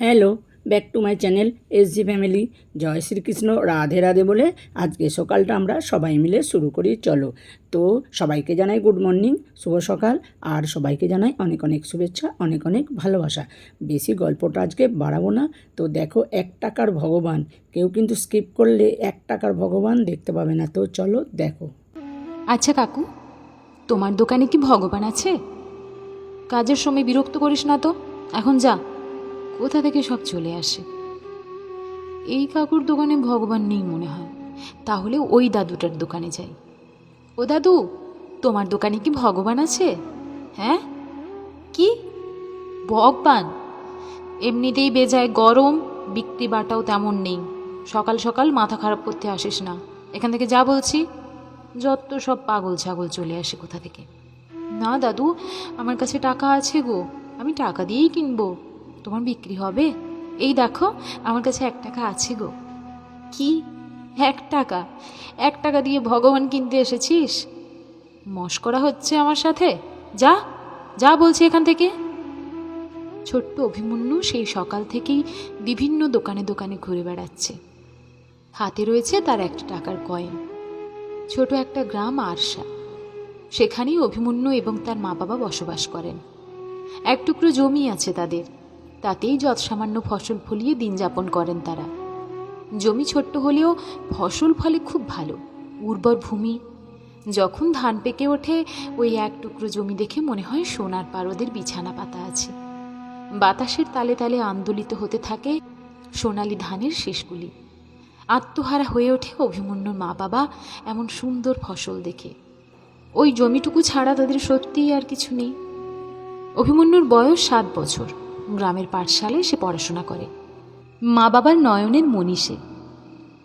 Hello, back to my channel S G family. জয় শ্রীকৃষ্ণ, রাধে রাধে বলে আজকে সকালটা আমরা সবাই মিলে শুরু করি, চলো। তো সবাইকে জানাই গুড মর্নিং, শুভ সকাল, আর সবাইকে জানাই অনেক অনেক শুভেচ্ছা, অনেক অনেক ভালোবাসা। বেশি গল্পটা আজকে বাড়াবো না। তো দেখো, এক টাকার ভগবান, কেউ কিন্তু স্কিপ করলে এক টাকার ভগবান দেখতে পাবে না। তো চলো, দেখো। আচ্ছা কাকু, তোমার দোকানে কি ভগবান আছে? কাজের সময় বিরক্ত করিস না তো? এখন যা। কোথা থেকে সব চলে আসে? এই কাকুর দোকানে ভগবান নেই মনে হয়। তাহলে ওই দাদুটার দোকানে যাই। ও দাদু, তোমার দোকানে কি ভগবান আছে? হ্যাঁ? কি? ভগবান? এমনিতেই বেজায় গরম, বিক্রি বাটাও তেমন নেই। সকাল সকাল মাথা খারাপ করতে আসিস না। এখান থেকে যা বলছি, যত সব পাগল ছাগল চলে আসে কোথা থেকে। না দাদু, আমার কাছে টাকা আছে গো। আমি টাকা দিয়েই কিনবো। তোমার বিক্রি হবে? এই দেখো, আমার কাছে এক টাকা আছে গো। কি? এক টাকা? এক টাকা দিয়ে ভগবান কিনতে এসেছিস? মস্করা হচ্ছে আমার সাথে? যা যা বলছি এখান থেকে। ছোট্ট অভিমন্যু সেই সকাল থেকেই বিভিন্ন দোকানে দোকানে ঘুরে বেড়াচ্ছে। হাতে রয়েছে তার একটা টাকার কয়েন। ছোট একটা গ্রাম আরশা। সেখানেই অভিমন্যু এবং তার মা বাবা বসবাস করেন। এক টুকরো জমি আছে তাদের। তাতেই যৎসামান্য ফসল ফলিয়ে দিন যাপন করেন তারা। জমি ছোট্ট হলেও ফসল ফলে খুব ভালো, উর্বর ভূমি। যখন ধান পেকে ওঠে, ওই এক টুকরো জমি দেখে মনে হয় সোনার পারদের বিছানা পাতা আছে। বাতাসের তালে তালে আন্দোলিত হতে থাকে সোনালি ধানের শেষগুলি। আত্মহারা হয়ে ওঠে অভিমন্যুর মা বাবা এমন সুন্দর ফসল দেখে। ওই জমিটুকু ছাড়া তাদের সত্যিই আর কিছু নেই। অভিমন্যুর বয়স সাত বছর। গ্রামের পাঠশালায় সে পড়াশোনা করে। মা বাবার নয়নের মনীষে।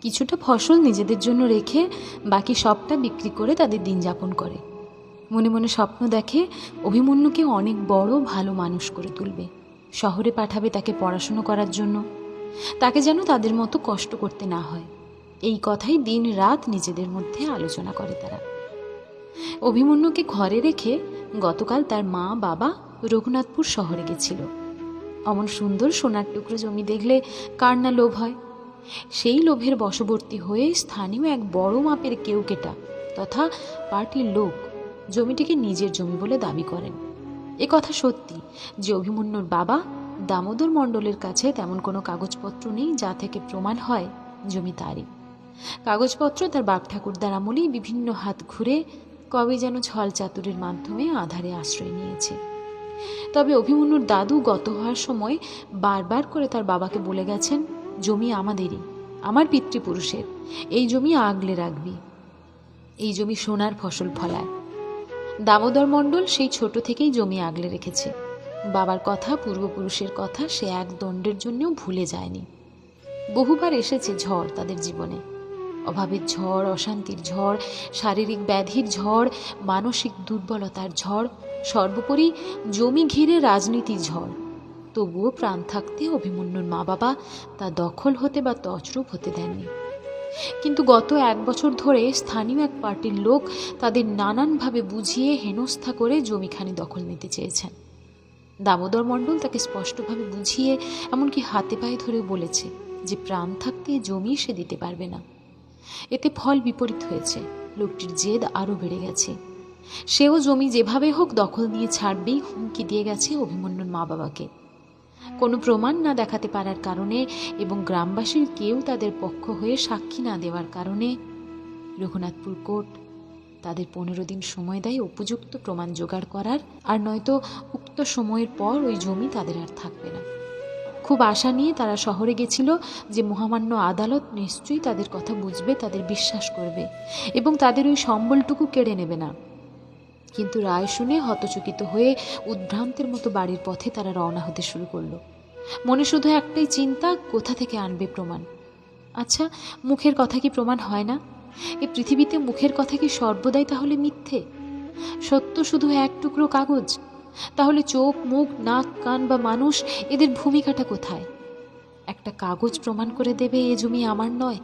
কিছুটা ফসল নিজেদের জন্য রেখে বাকি সবটা বিক্রি করে তাদের দিন যাপন করে। মনে মনে স্বপ্ন দেখে অভিমন্যুকে অনেক বড় ভালো মানুষ করে তুলবে। শহরে পাঠাবে তাকে পড়াশুনো করার জন্য। তাকে যেন তাদের মতো কষ্ট করতে না হয়। এই কথাই দিন রাত নিজেদের মধ্যে আলোচনা করে তারা। অভিমন্যুকে ঘরে রেখে গতকাল তার মা বাবা রঘুনাথপুর শহরে গেছিল। অমন সুন্দর সোনার টুকরো জমি দেখলে কার না লোভ হয়? সেই লোভের বশবর্তী হয়ে স্থানীয় এক বড় মাপের কেউকেটা তথা পার্টির লোক জমিটিকে নিজের জমি বলে দাবি করেন। এ কথা সত্যি যে অভিমন্যুর বাবা দামোদর মণ্ডলের কাছে তেমন কোনো কাগজপত্র নেই যা থেকে প্রমাণ হয় জমি তারই। কাগজপত্র তার বাপ ঠাকুরদার আমলেই বিভিন্ন হাত ঘুরে কবে যেন ছল চাতুরের মাধ্যমে আধারে আশ্রয় নিয়েছে। তবে অভিমন্যুর দাদু গত হওয়ার সময় বারবার করে তার বাবাকে বলে গেছেন, জমি আমাদেরই, আমার পিতৃপুরুষের, এই জমি আগলে রাখবি। এই জমি সোনার ফসল ফলায়। দামোদর মণ্ডল সেই ছোট থেকেই জমি আগলে রেখেছে। বাবার কথা, পূর্বপুরুষের কথা সে এক দণ্ডের জন্যও ভুলে যায়নি। বহুবার এসেছে ঝড় তাদের জীবনে। অভাবের ঝড়, অশান্তির ঝড়, শারীরিক ব্যাধির ঝড়, মানসিক দুর্বলতার ঝড়, সর্বোপরি জমি ঘিরে রাজনীতির ঝড়। তবুও প্রাণ থাকতে অভিমন্যুর মা বাবা তা দখল হতে বা তছরূপ হতে দেননি। কিন্তু গত এক বছর ধরে স্থানীয় এক পার্টির লোক তাদের নানানভাবে বুঝিয়ে হেনস্থা করে জমিখানি দখল নিতে চেয়েছেন। দামোদর মণ্ডল তাকে স্পষ্টভাবে বুঝিয়ে, এমনকি হাতে পায়ে ধরে বলেছে যে প্রাণ থাকতে জমি সে দিতে পারবে না। এতে ফল বিপরীত হয়েছে। লোকটির জেদ আরও বেড়ে গেছে। সেও জমি যেভাবে হোক দখল নিয়ে ছাড়বেই হুমকি দিয়ে গেছে অভিমন্যুর মা বাবাকে কোনো প্রমাণ না দেখাতে পারার কারণে এবং গ্রামবাসীর কেউ তাদের পক্ষ হয়ে সাক্ষী না দেওয়ার কারণে রঘুনাথপুর কোর্ট তাদের পনেরো দিন সময় দেয় উপযুক্ত প্রমাণ জোগাড় করার, আর নয়তো উক্ত সময়ের পর ওই জমি তাদের আর থাকবে না। খুব আশা নিয়ে তারা শহরে গেছিল যে মহামান্য আদালত নিশ্চয়ই তাদের কথা বুঝবে, তাদের বিশ্বাস করবে এবং তাদের ওই সম্বলটুকু কেড়ে নেবে না। কিন্তু রায় শুনে হতচকিত হয়ে উদ্ভ্রান্তের মতো বাড়ির পথে তারা রওনা হতে শুরু করল। মনে শুধু একটাই চিন্তা, কোথা থেকে আনবে প্রমাণ? আচ্ছা মুখের কথা কি প্রমাণ হয় না? এ পৃথিবীতে মুখের কথা কি সর্বদাই তাহলে মিথ্যে? সত্য শুধু এক টুকরো কাগজ? তাহলে চোখ, মুখ, নাক, কান বা মানুষ এদের ভূমিকাটা কোথায়? একটা কাগজ প্রমাণ করে দেবে এ জমি আমার নয়।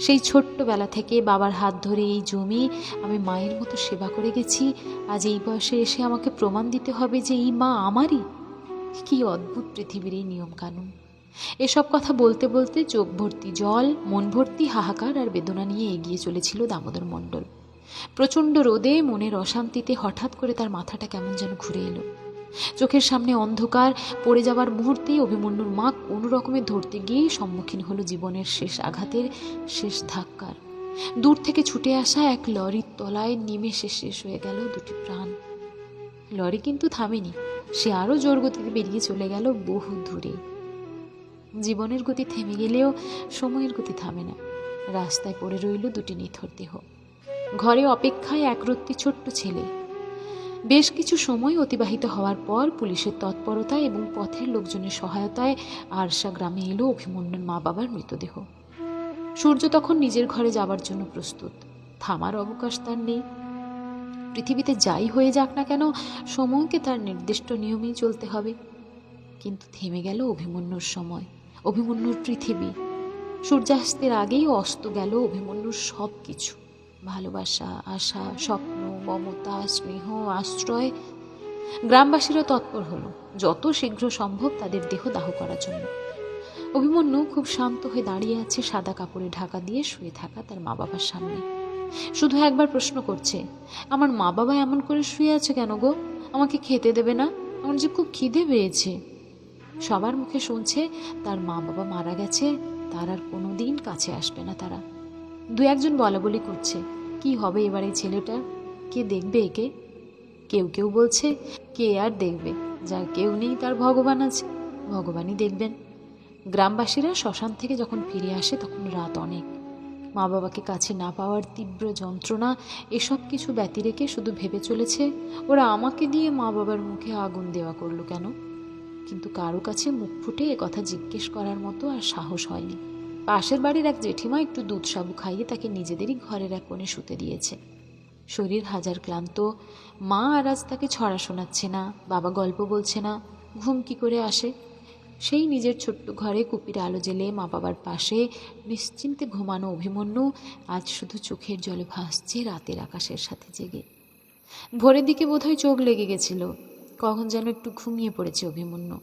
সেই ছোট্টবেলা থেকে বাবার হাত ধরে এই জমি আমি মায়ের মতো সেবা করে গেছি। আজ এই বয়সে এসে আমাকে প্রমাণ দিতে হবে যে এই মা আমারই। কি অদ্ভুত পৃথিবীর এই নিয়মকানুন। এসব কথা বলতে বলতে চোখ ভর্তি জল, মন ভর্তি হাহাকার আর বেদনা নিয়ে এগিয়ে চলেছিল দামোদর মণ্ডল। প্রচণ্ড রোদে মনের অশান্তিতে হঠাৎ করে তার মাথাটা কেমন যেন ঘুরে এলো। চোখের সামনে অন্ধকার, পড়ে যাওয়ার মুহূর্তেই অভিমন্যুর মা কোনো রকমে ধরতে গিয়েই সম্মুখীন হলো জীবনের শেষ আঘাতের শেষ ধাক্কার। দূর থেকে ছুটে আসা এক লরির তলায় নিমেষে শেষ হয়ে গেল দুটি প্রাণ। লরি কিন্তু থামেনি, সে আরও জোর গতিতে বেরিয়ে চলে গেল বহু দূরে। জীবনের গতি থেমে গেলেও সময়ের গতি থামে না। রাস্তায় পড়ে রইল দুটি নিথর দেহ। ঘরে অপেক্ষায় একরত্তি ছোট্ট ছেলে। বেশ কিছু সময় অতিবাহিত হওয়ার পর পুলিশের তৎপরতা এবং পথের লোকজনের সহায়তায় আরশা গ্রামে এলো অভিমন্যুর মা বাবার মৃতদেহ। সূর্য তখন নিজের ঘরে যাবার জন্য প্রস্তুত। থামার অবকাশ তার নেই। পৃথিবীতে যাই হয়ে যাক না কেন, সময়কে তার নির্দিষ্ট নিয়মেই চলতে হবে। কিন্তু থেমে গেল অভিমন্যুর সময়, অভিমন্যুর পৃথিবী। সূর্যাস্তের আগেই অস্ত গেল অভিমন্যুর সব কিছু ভালোবাসা, আশা, স্বপ্ন, মমতা, স্নেহ, আশ্রয়। গ্রামবাসীরা তৎপর হলো, যত শীঘ্র সম্ভব তাদের দেহ দাহ করার জন্য। অভিমন্যু খুব শান্ত হয়ে দাঁড়িয়ে আছে সাদা কাপড়ে ঢাকা দিয়ে শুয়ে থাকা তার মা বাবার সামনে। শুধু একবার প্রশ্ন করছে, আমার মা বাবা এমন করে শুয়ে আছে কেন গো? আমাকে খেতে দেবে না? আমার যে খুব খিদে পেয়েছে। সবার মুখে শুনছে, তার মা বাবা মারা গেছে, তার আর কোনো দিন কাছে আসবে না তারা। দু একজন বলা বলি করছে, কি হবে এবার এই ছেলেটা? কে দেখবে একে? কেউ কেউ বলছে, কে আর দেখবে? যার কেউ নেই তার ভগবান আছে, ভগবানই দেখবেন। গ্রামবাসীরা শ্মশান থেকে যখন ফিরে আসে, তখন রাত অনেক। মা বাবাকে কাছে না পাওয়ার তীব্র যন্ত্রণা, এসব কিছু ব্যতি রেখে শুধু ভেবে চলেছে, ওরা আমাকে দিয়ে মা বাবার মুখে আগুন দেওয়া করল কেন? কিন্তু কারও কাছে মুখ ফুটে কথা জিজ্ঞেস করার মতো আর সাহস হয়নি। পাশের বাড়ির এক জেঠিমা একটু দুধ সাবু খাইয়ে তাকে নিজেদেরই ঘরের এক কোণে শুতে দিয়েছে। শরীর হাজার ক্লান্ত, মা আর আজ তাকে ছড়া শোনাচ্ছে না, বাবা গল্প বলছে না, ঘুম কি করে আসে? সেই নিজের ছোট্ট ঘরে কুপির আলো জেলে মা বাবার পাশে নিশ্চিন্তে ঘুমানো অভিমন্যু আজ শুধু চোখের জলে ভাসছে রাতের আকাশের সাথে জেগে। ভোরের দিকে বোধহয় চোখ লেগে গেছিল, কখন যেন একটু ঘুমিয়ে পড়েছে অভিমন্যু।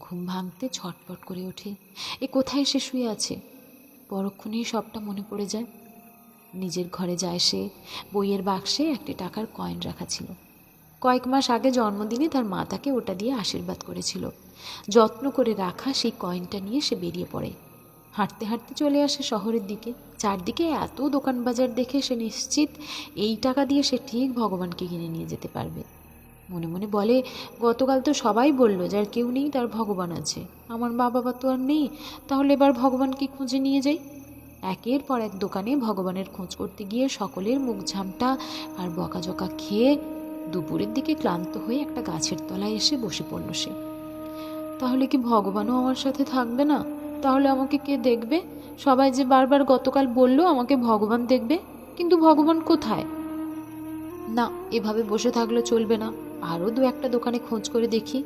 ঘুম ভাঙতে ছটপট করে ওঠে। এ কোথায় সে শুয়ে আছে? পরক্ষণেই সবটা মনে পড়ে যায়। নিজের ঘরে যায় সে। বইয়ের বাক্সে একটি টাকার কয়েন রাখা ছিল। কয়েক মাস আগে জন্মদিনে তার মা তাকে ওটা দিয়ে আশীর্বাদ করেছিল। যত্ন করে রাখা সেই কয়েনটা নিয়ে সে বেরিয়ে পড়ে। হাঁটতে হাঁটতে চলে আসে শহরের দিকে। চারদিকে এত দোকান বাজার দেখে সে নিশ্চিত এই টাকা দিয়ে সে ঠিক ভগবানকে কিনে নিয়ে যেতে পারবে। মনে মনে বলে, গতকাল তো সবাই বলল যার কেউ নেই, তার ভগবান আছে। আমার মা বাবা তো আর নেই, তাহলে এবার ভগবানকে খুঁজে নিয়ে যাই। একের পর এক দোকানে ভগবানের খোঁজ করতে গিয়ে সকলের মুখ ঝামটা আর বকাঝকা খেয়ে দুপুরের দিকে ক্লান্ত হয়ে একটা গাছের তলায় এসে বসে পড়ল সে। তাহলে কি ভগবানও আমার সাথে থাকবে না? তাহলে আমাকে কে দেখবে? সবাই যে বারবার গতকাল বলল আমাকে ভগবান দেখবে? কিন্তু ভগবান কোথায়? না, এভাবে বসে থাকলে চলবে না। আরও দু একটা দোকানে খোঁজ করে দেখি।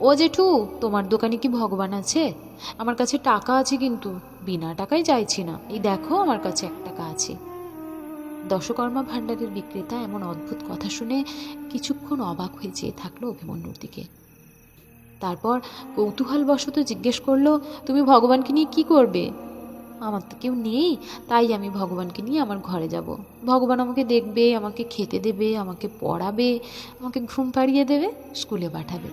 ও জেঠু, তোমার দোকানে কি ভগবান আছে? আমার কাছে টাকা আছে কিন্তু, বিনা টাকায় চাইছি না। এই দেখো আমার কাছে এক টাকা আছে। দশকর্মা ভাণ্ডারের বিক্রেতা এমন অদ্ভুত কথা শুনে কিছুক্ষণ অবাক হয়ে চেয়ে থাকল অভিমন্যুর দিকে। তারপর কৌতূহলবশত জিজ্ঞেস করল, তুমি ভগবানকে নিয়ে কি করবে? আমার তো কেউ নেই, তাই আমি ভগবানকে নিয়ে আমার ঘরে যাব। ভগবান আমাকে দেখবে, আমাকে খেতে দেবে, আমাকে পড়াবে, আমাকে ঘুম পাড়িয়ে দেবে, স্কুলে পাঠাবে।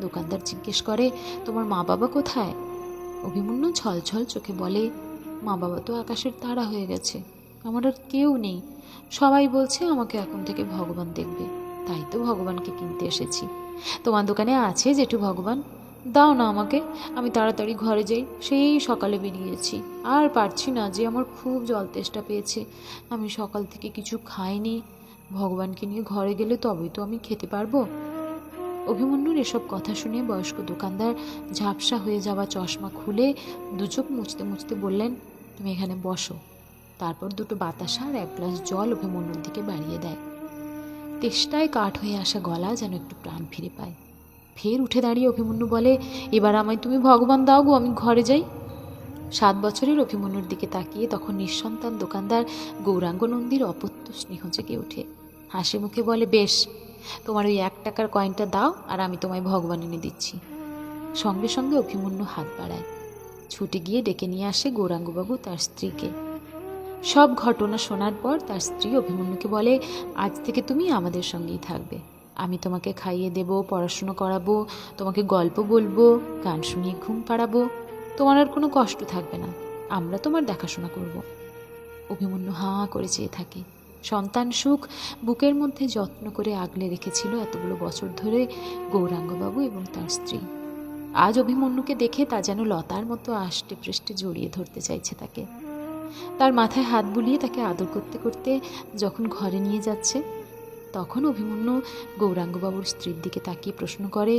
দোকানদার জিজ্ঞেস করে, তোমার মা বাবা কোথায়? অভিমন্যু ছলছল চোখে বলে, মা বাবা তো আকাশের তারা হয়ে গেছে, আমার আর কেউ নেই। সবাই বলছে আমাকে এখন থেকে ভগবান দেখবে, তাই তো ভগবানকে কিনতে এসেছি। তোমার দোকানে আছে জেঠু ভগবান? দাও না আমাকে, আমি তাড়াতাড়ি ঘরে যাই, সেই সকালে বেরিয়েছি। আর পারছি না যে আমার খুব জল তেষ্টা পেয়েছে। আমি সকাল থেকে কিছু খাইনি। ভগবানকে নিয়ে ঘরে গেলে তবেই তো আমি খেতে পারব। অভিমন্যুর এসব কথা শুনে বয়স্ক দোকানদার ঝাপসা হয়ে যাওয়া চশমা খুলে দুচোখ মুছতে মুছতে বললেন, তুমি এখানে বসো। তারপর দুটো বাতাসা আর এক গ্লাস জল অভিমন্যুর দিকে বাড়িয়ে দেয়। তেষ্টায় কাঠ হয়ে আসা গলা যেন একটু প্রাণ ফিরে পায়। ফের উঠে দাঁড়িয়ে অভিমন্যু বলে, এবার আমায় তুমি ভগবান দাও গো, আমি ঘরে যাই। সাত বছরের অভিমন্যুর দিকে তাকিয়ে তখন নিঃসন্তান দোকানদার গৌরাঙ্গ নন্দীর অপত্য স্নেহ জেগে ওঠে। হাসি মুখে বলে, বেশ, তোমার ওই এক টাকার কয়েনটা দাও আর আমি তোমায় ভগবান এনে দিচ্ছি। সঙ্গে সঙ্গে অভিমন্যু হাত বাড়ায়। ছুটে গিয়ে ডেকে নিয়ে আসে গৌরাঙ্গবাবু তার স্ত্রীকে। সব ঘটনা শোনার পর তার স্ত্রী অভিমন্যুকে বলে, আজ থেকে তুমি আমাদের সঙ্গেই থাকবে। আমি তোমাকে খাইয়ে দেব, পড়াশুনো করাবো, তোমাকে গল্প বলব, গান শুনিয়ে ঘুম পাড়াবো। তোমার আর কোনো কষ্ট থাকবে না। আমরা তোমার দেখাশোনা করব। অভিমন্যু হাঁ করে চেয়ে থাকে। সন্তান সুখ বুকের মধ্যে যত্ন করে আগলে রেখেছিল এতগুলো বছর ধরে গৌরাঙ্গবাবু এবং তার স্ত্রী। আজ অভিমন্যুকে দেখে তা যেন লতার মতো আষ্টে পৃষ্ঠে জড়িয়ে ধরতে চাইছে তাকে। তার মাথায় হাত বুলিয়ে তাকে আদর করতে করতে যখন ঘরে নিয়ে যাচ্ছে তখন অভিমন্যু গৌরাঙ্গবাবুর স্ত্রীর দিকে তাকিয়ে প্রশ্ন করে,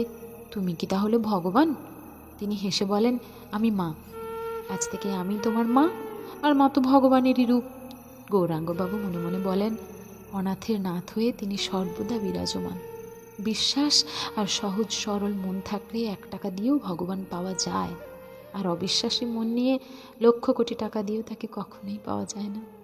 তুমি কি তাহলে ভগবান? তিনি হেসে বলেন, আমি মা। আজ থেকে আমি তোমার মা, আর মা তো ভগবানেরই রূপ। গৌরাঙ্গবাবু মনে মনে বলেন, অনাথের নাথ হয়ে তিনি সর্বদা বিরাজমান। বিশ্বাস আর সহজ সরল মন থাকলে এক টাকা দিয়েও ভগবান পাওয়া যায়। আর অবিশ্বাসী মন নিয়ে লক্ষ কোটি টাকা দিয়েও তাকে কখনোই পাওয়া যায় না।